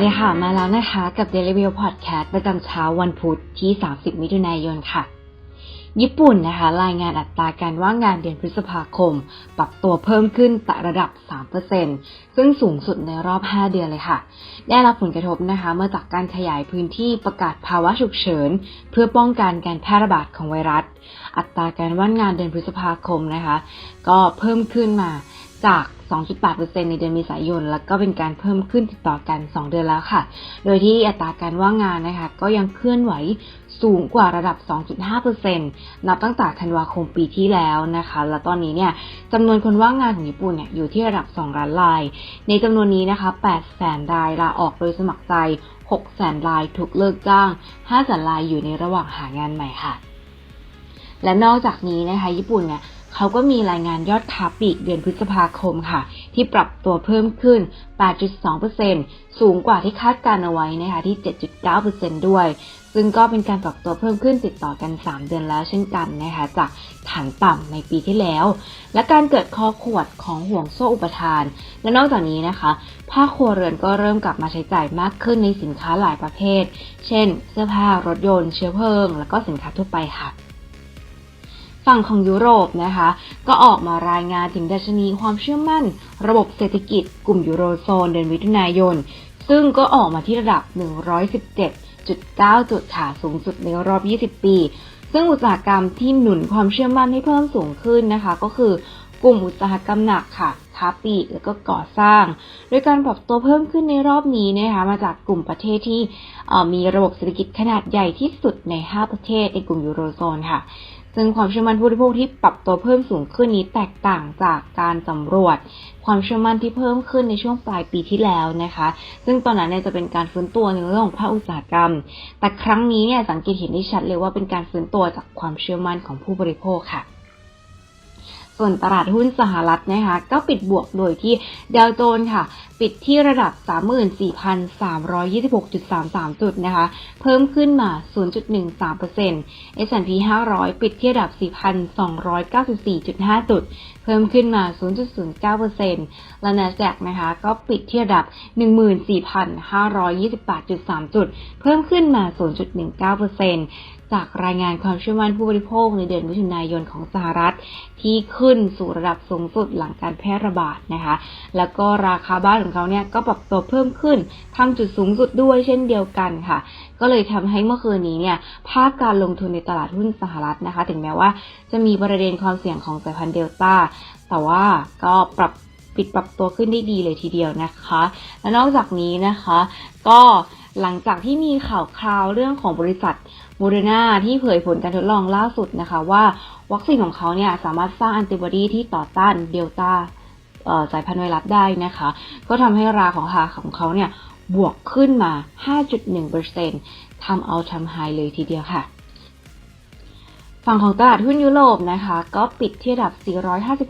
วัสดีค่ะ มาแล้วนะคะ กับ Daily View Podcast ประจำเช้าวันพุธที่ 30 มิถุนายนค่ะ ญี่ปุ่นนะคะ รายงานอัตราการว่างงานเดือนพฤษภาคม ปรับตัวเพิ่มขึ้นแต่ระดับ 3%ซึ่งสูงสุดในรอบ 5 เดือนเลยค่ะ ได้รับผลกระทบนะคะเมื่อจากการขยายพื้นที่ประกาศภาวะฉุกเฉิน เพื่อป้องกันการแพร่ระบาดของไวรัส อัตราการว่างงานเดือนพฤษภาคมนะคะ ก็เพิ่มขึ้นมา จาก 2.8%ในเดือนเมษายน แล้วก็เป็นการเพิ่มขึ้นติดต่อกัน 2 เดือนแล้วค่ะ โดยที่อัตราการว่างงานนะคะ ก็ยังเคลื่อนไหวสูงกว่าระดับ 2.5%นับตั้งแต่ธันวาคมปีที่แล้วนะคะ และตอนนี้เนี่ยจำนวนคนว่างงานของญี่ปุ่นเนี่ยอยู่ที่ระดับ 2 ล้านราย ในจำนวนนี้นะคะ 8 แสนรายลาออกโดยสมัครใจ 6 แสนรายถูกเลิกจ้าง 5 แสนรายอยู่ในระหว่างหางานใหม่ค่ะ และนอกจากนี้นะคะ ญี่ปุ่นเนี่ย เขาก็มีรายงานยอดค้าปลีกเดือนพฤษภาคมค่ะ ที่ปรับตัวเพิ่มขึ้น 8.2%สูงกว่าที่คาดการเอาไว้นะคะที่ 7.9%ด้วย ซึ่งก็เป็นการปรับตัวเพิ่มขึ้นติดต่อกัน 3 เดือนแล้วเช่นกันนะคะจากฐานต่ำในปีที่แล้ว และการเกิดคอขวดของห่วงโซ่อุปทาน และนอกจากนี้นะคะ ภาคครัวเรือนก็เริ่มกลับมาใช้จ่ายมากขึ้นในสินค้าหลายประเภท เช่น เสื้อผ้ารถยนต์เชื้อเพลิง และก็สินค้าทั่วไปค่ะ ฝั่งของยุโรปนะคะ ก็ออกมารายงานถึงดัชนีความเชื่อมั่น ระบบเศรษฐกิจกลุ่มยูโรโซนเดือนมิถุนายน ซึ่งก็ออกมาที่ระดับ 117.9 จุดค่ะสูงสุดในรอบ 20 ปี ซึ่งอุตสาหกรรมที่หนุนความเชื่อมั่นให้เพิ่มสูงขึ้นนะคะ ก็คือกลุ่มอุตสาหกรรมหนักค่ะค้าปลีกแล้วก็ก่อสร้าง โดยการปรับตัวเพิ่มขึ้นในรอบนี้นะคะมาจากกลุ่มประเทศที่มีระบบเศรษฐกิจขนาดใหญ่ที่สุดใน 5 ประเทศในกลุ่มยูโรโซนค่ะ ซึ่งความเชื่อมั่นผู้บริโภคที่ปรับตัวเพิ่มสูงขึ้นนี้แตกต่างจากการสำรวจ ความเชื่อมั่นที่เพิ่มขึ้นในช่วงปลายปีที่แล้วนะคะ ซึ่งตอนนั้นเนี่ยจะเป็นการฟื้นตัวในเรื่องของภาคอุตสาหกรรม แต่ครั้งนี้เนี่ยสังเกตเห็นได้ชัดเลยว่าเป็นการฟื้นตัวจากความเชื่อมั่นของผู้บริโภคค่ะ ส่วนตลาดหุ้นสหรัฐนะคะ ก็ปิดบวกโดยที่ดาวโจนส์ค่ะ ปิดที่ระดับ 34,326.33 จุดนะคะ เพิ่มขึ้นมา 0.13% S&P 500 ปิดที่ระดับ 4,294.5 จุด พิ่มขึ้นมา 0.09%และ NASDAQ นะคะก็ปิดที่ระดับ 14,528.3 จุด เพิ่มขึ้นมา 0.19%จากรายงานความเชื่อมั่นผู้บริโภคในเดือนมิถุนายนของสหรัฐ ที่ขึ้นสู่ระดับสูงสุดหลังการแพร่ระบาดนะคะ แล้วก็ราคาบ้านของเขาเนี่ยก็ปรับตัวเพิ่มขึ้นทำจุดสูงสุดด้วยเช่นเดียวกันค่ะ ก็เลยทำให้เมื่อคืนนี้เนี่ยภาคการลงทุนในตลาดหุ้นสหรัฐนะคะ ถึงแม้ว่าจะมีประเด็นความเสี่ยงของสายพันธุ์เดลต้าแต่ว่าก็ปรับปิดปรับตัวขึ้นได้ดีเลยทีเดียวนะคะ และนอกจากนี้นะคะ ก็หลังจากที่มีข่าวคราวเรื่องของบริษัทโมเดอร์นาที่เผยผลการทดลองล่าสุดนะคะว่าวัคซีนของเขาเนี่ยสามารถสร้างแอนติบอดีที่ต่อต้านเดลต้าสายพันธุ์ไวรัสได้นะคะ ก็ทำให้ราของราของเขาเนี่ยบวกขึ้นมา 5.1%ทำเอาทำไฮเลยทีเดียวค่ะ ฝั่งของตลาดหุ้นยุโรปนะคะ ก็ปิดที่ระดับ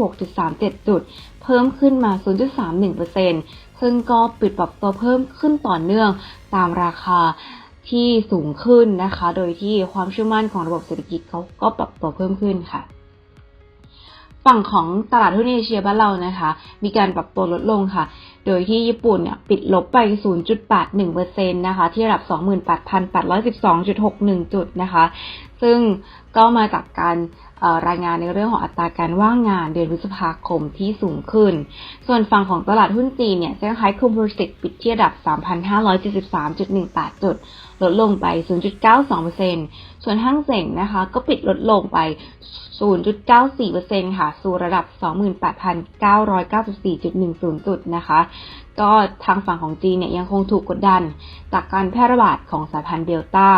456.37 จุด เพิ่มขึ้นมา 0.31%ซึ่งก็ปิดปรับตัวเพิ่มขึ้นต่อเนื่องตามราคาที่สูงขึ้นนะคะ โดยที่ความเชื่อมั่นของระบบเศรษฐกิจเขาก็ปรับตัวเพิ่มขึ้นค่ะ ฝั่งของตลาดหุ้นเอเชียบ้านเรานะคะ มีการปรับตัวลดลงค่ะ โดยที่ญี่ปุ่นเนี่ยปิดลบไป 0.81%นะคะ ที่ระดับ 28,812.61 จุดนะคะ ซึ่งก็มาจากการรายงานในเรื่องของอัตราการว่างงานเดือนพฤษภาคมที่สูงขึ้น ส่วนฝั่งของตลาดหุ้นจีนเนี่ยเซี่ยงไฮ้คอมโพสิตปิดที่ระดับ 3,573.18 จุด ลดลงไป 0.92%ส่วนห้างเส็งนะคะ ก็ปิดลดลงไป 0.94%ค่ะ สู่ระดับ 28,994.10 จุดนะคะ ก็ทางฝั่งของจีนเนี่ยยังคงถูกกดดัน จากการแพร่ระบาดของสายพันธุ์เดลต้า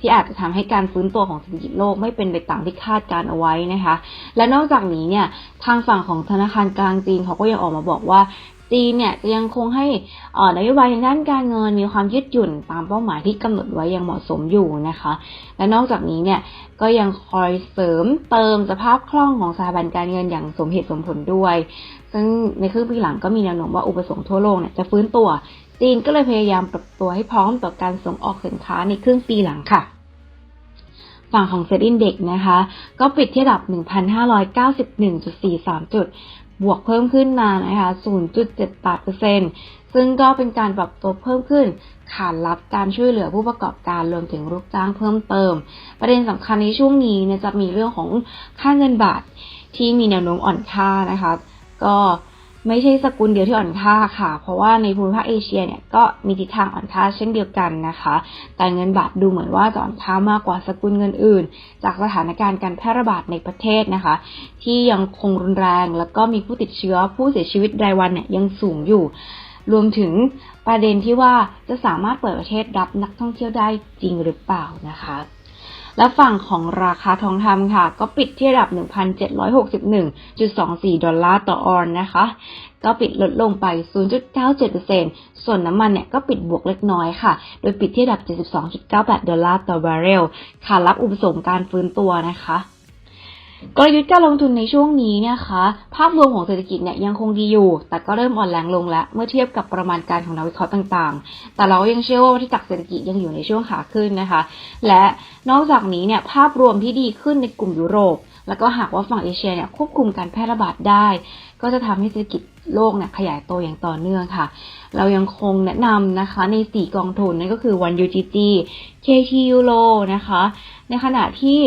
ที่อาจจะทำให้การฟื้นตัวของเศรษฐกิจโลกไม่เป็นไปตามที่คาดการเอาไว้นะคะ และนอกจากนี้เนี่ย ทางฝั่งของธนาคารกลางจีนเขาก็ยังออกมาบอกว่า จีนเนี่ยจะยังคงให้นโยบายทางด้านการเงินมีความยืดหยุ่นตามเป้าหมายที่กำหนดไว้อย่างเหมาะสมอยู่นะคะ และนอกจากนี้เนี่ยก็ยังคอยเสริมเติมสภาพคล่องของสถาบันการเงินอย่างสมเหตุสมผลด้วย ซึ่งในครึ่งปีหลังก็มีแนวโน้มว่าอุปสงค์ทั่วโลกเนี่ยจะฟื้นตัว จีนก็เลยพยายามปรับตัวให้พร้อมต่อการส่งออกสินค้าในครึ่งปีหลังค่ะฝั่งของเซ็ตอินเด็กนะคะ ก็ปิดที่ระดับ 1,591.43 จุด บวกเพิ่มขึ้นมานะคะ 0.78%ซึ่งก็เป็นการปรับตัวเพิ่มขึ้น ขานรับการช่วยเหลือผู้ประกอบการรวมถึงลูกจ้างเพิ่มเติม ประเด็นสำคัญในช่วงนี้เนี่ยจะมีเรื่องของค่าเงินบาทที่มีแนวโน้มอ่อนค่านะคะ ก็ ไม่ใช่สกุลเดียวที่อ่อนค่าค่ะ เพราะว่าในภูมิภาคเอเชียเนี่ยก็มีทิศทางอ่อนค่าเช่นเดียวกันนะคะ แต่เงินบาทดูเหมือนว่าจะอ่อนค่ามากกว่าสกุลเงินอื่น จากสถานการณ์การแพร่ระบาดในประเทศนะคะ ที่ยังคงรุนแรงแล้วก็มีผู้ติดเชื้อผู้เสียชีวิตรายวันเนี่ยยังสูงอยู่ รวมถึงประเด็นที่ว่าจะสามารถเปิดประเทศรับนักท่องเที่ยวได้จริงหรือเปล่านะคะ และฝั่งของราคาทองคำค่ะ ก็ปิดที่ระดับ 1,761.24 ดอลลาร์ต่อออนนะคะ ก็ปิดลดลงไป 0.97%ส่วนน้ำมันเนี่ยก็ปิดบวกเล็กน้อยค่ะ โดยปิดที่ระดับ 72.98 ดอลลาร์ต่อบาร์เรลขารับอุปสงค์การฟื้นตัวนะคะ กลยุทธ์การลงทุนในช่วงนี้เนยนะคะ ภาพรวมของเศรษฐกิจเนี่ยยังคงดีอยู่ แต่ก็เริ่มอ่อนแรงลงแล้ว เมื่อเทียบกับประมาณการของนักวิเคราะห์ต่างๆ แต่เราก็ยังเชื่อว่าวัฏจักรเศรษฐกิจยังอยู่ในช่วงขาขึ้นนะคะ และนอกจากนี้เนี่ยภาพรวมที่ดีขึ้นในกลุ่มยุโรป แล้วก็หากว่าฝั่งเอเชียเนี่ยควบคุมการแพร่ระบาดได้ ก็จะทำให้เศรษฐกิจโลกเนี่ยขยายโตอย่างต่อเนื่องค่ะ เรายังคงแนะนำนะคะใน 4 กองทุนนั่นก็คือ One UGG KT Euro นะคะ ในขณะที่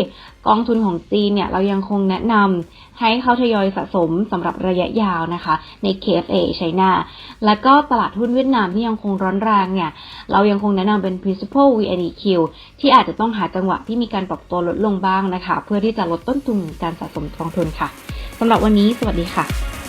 กองทุนของจีนเนี่ยเรายังคงแนะนำให้เขาทยอยสะสมสำหรับระยะยาวนะคะ ใน KFA ไชน่าแล้วก็ตลาดหุ้นเวียดนามที่ยังคงร้อนแรงเนี่ย เรายังคงแนะนำเป็น principal VNEQ ที่อาจจะต้องหาจังหวะที่มีการปรับตัวลดลงบ้างนะคะ เพื่อที่จะลดต้นทุนการสะสมกองทุนค่ะสำหรับวันนี้สวัสดีค่ะ